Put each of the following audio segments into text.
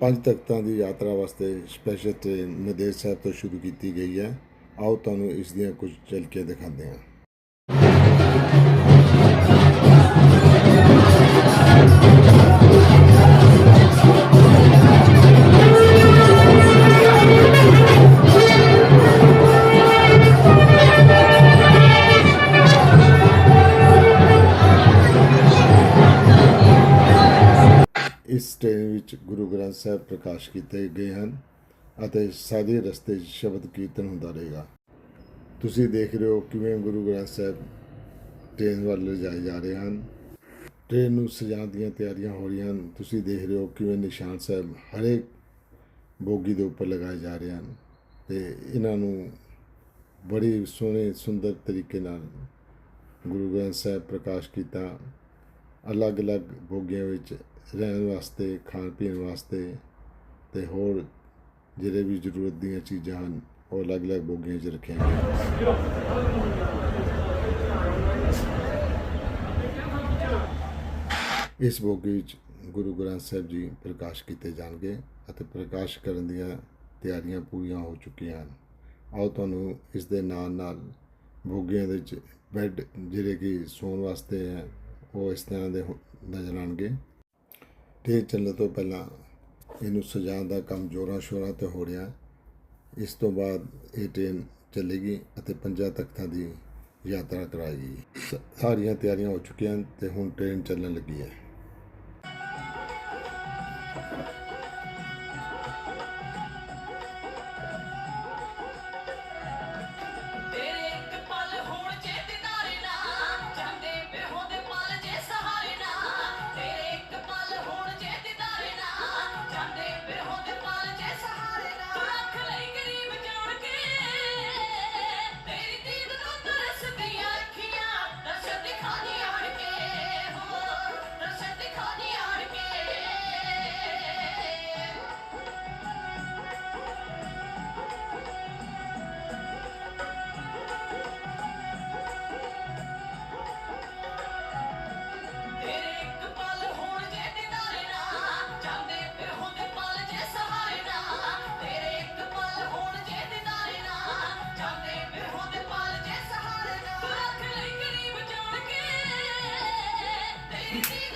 ਪੰਜ ਤਖਤਾਂ ਦੀ ਯਾਤਰਾ ਵਾਸਤੇ ਸਪੈਸ਼ਲ ਟ੍ਰੇਨ ਨੰਦੇੜ ਸਾਹਿਬ ਤੋਂ ਸ਼ੁਰੂ ਕੀਤੀ ਗਈ ਹੈ। ਆਓ ਤੁਹਾਨੂੰ ਇਸ ਦੀਆਂ ਕੁਝ ਝਲਕੀਆਂ ਦਿਖਾਉਂਦੇ ਹਾਂ। ਇਸ ਟ੍ਰੇਨ ਵਿੱਚ ਗੁਰੂ ਗ੍ਰੰਥ ਸਾਹਿਬ ਪ੍ਰਕਾਸ਼ ਕੀਤੇ ਗਏ ਹਨ ਅਤੇ ਸਾਰੇ ਰਸਤੇ 'ਚ ਸ਼ਬਦ ਕੀਰਤਨ ਹੁੰਦਾ ਰਹੇਗਾ। ਤੁਸੀਂ ਦੇਖ ਰਹੇ ਹੋ ਕਿਵੇਂ ਗੁਰੂ ਗ੍ਰੰਥ ਸਾਹਿਬ ਟ੍ਰੇਨ ਵੱਲ ਲਿਜਾਏ ਜਾ ਰਹੇ ਹਨ। ਟ੍ਰੇਨ ਨੂੰ ਸਜਾਉਣ ਦੀਆਂ ਤਿਆਰੀਆਂ ਹੋ ਰਹੀਆਂ ਹਨ। ਤੁਸੀਂ ਦੇਖ ਰਹੇ ਹੋ ਕਿਵੇਂ ਨਿਸ਼ਾਨ ਸਾਹਿਬ ਹਰੇਕ ਬੋਗੀ ਦੇ ਉੱਪਰ ਲਗਾਏ ਜਾ ਰਹੇ ਹਨ ਤੇ ਇਹਨਾਂ ਨੂੰ ਬੜੀ ਸੋਹਣੇ ਸੁੰਦਰ ਤਰੀਕੇ ਨਾਲ ਗੁਰੂ ਗ੍ਰੰਥ ਸਾਹਿਬ ਪ੍ਰਕਾਸ਼ ਕੀਤਾ ਅਲੱਗ-ਅਲੱਗ ਬੋਗੀਆਂ ਵਿੱਚ ਰਹਿਣ ਵਾਸਤੇ, ਖਾਣ ਪੀਣ ਵਾਸਤੇ ਤੇ ਹੋਰ ਜਿਹੜੇ ਵੀ ਜ਼ਰੂਰਤ ਦੀਆਂ ਚੀਜ਼ਾਂ ਹਨ, ਉਹ ਅਲੱਗ-ਅਲੱਗ ਬੋਗੀਆਂ 'ਚ ਰੱਖੀਆਂ ਗਈਆਂ। ਇਸ ਬੋਗੀ ਵਿੱਚ ਗੁਰੂ ਗ੍ਰੰਥ ਸਾਹਿਬ ਜੀ ਪ੍ਰਕਾਸ਼ ਕੀਤੇ ਜਾਣਗੇ ਅਤੇ ਪ੍ਰਕਾਸ਼ ਕਰਨ ਦੀਆਂ ਤਿਆਰੀਆਂ ਪੂਰੀਆਂ ਹੋ ਚੁੱਕੀਆਂ ਹਨ। ਆਓ ਤੁਹਾਨੂੰ ਇਸ ਦੇ ਨਾਲ ਨਾਲ ਬੋਗੀਆਂ ਦੇ ਵਿੱਚ ਬੈੱਡ ਜਿਹੜੇ ਕਿ ਸੌਣ ਵਾਸਤੇ ਹੈ ਉਹ ਇਸ ਤਰ੍ਹਾਂ ਦੇ ਨਜ਼ਰ ਆਉਣਗੇ। ਤੇ ਚੱਲਣ ਤੋਂ ਪਹਿਲਾਂ ਇਹਨੂੰ ਸਜਾਉਣ ਦਾ ਕੰਮ ਜੋਰਾਂ ਸ਼ੋਰਾਂ ਤੇ ਹੋ ਰਿਹਾ। ਇਸ ਤੋਂ ਬਾਅਦ ਇਹ ਟ੍ਰੇਨ ਚੱਲੇਗੀ ਅਤੇ ਪੰਜਾਂ ਤਖਤਾਂ ਦੀ ਯਾਤਰਾ ਕਰਾਏਗੀ। ਸਾਰੀਆਂ ਤਿਆਰੀਆਂ ਹੋ ਚੁੱਕੀਆਂ ਹਨ ਤੇ ਹੁਣ ਟ੍ਰੇਨ ਚੱਲਣ ਲੱਗੀ ਹੈ। Thank you.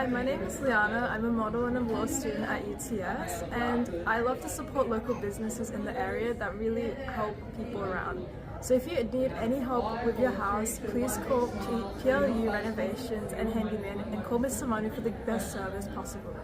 Hi, my name is Liana. I'm a model and a law student at UTS, and I love to support local businesses in the area that really help people around. So if you need any help with your house, please call PLU Renovations and Handyman and call Mr. Manu for the best service possible.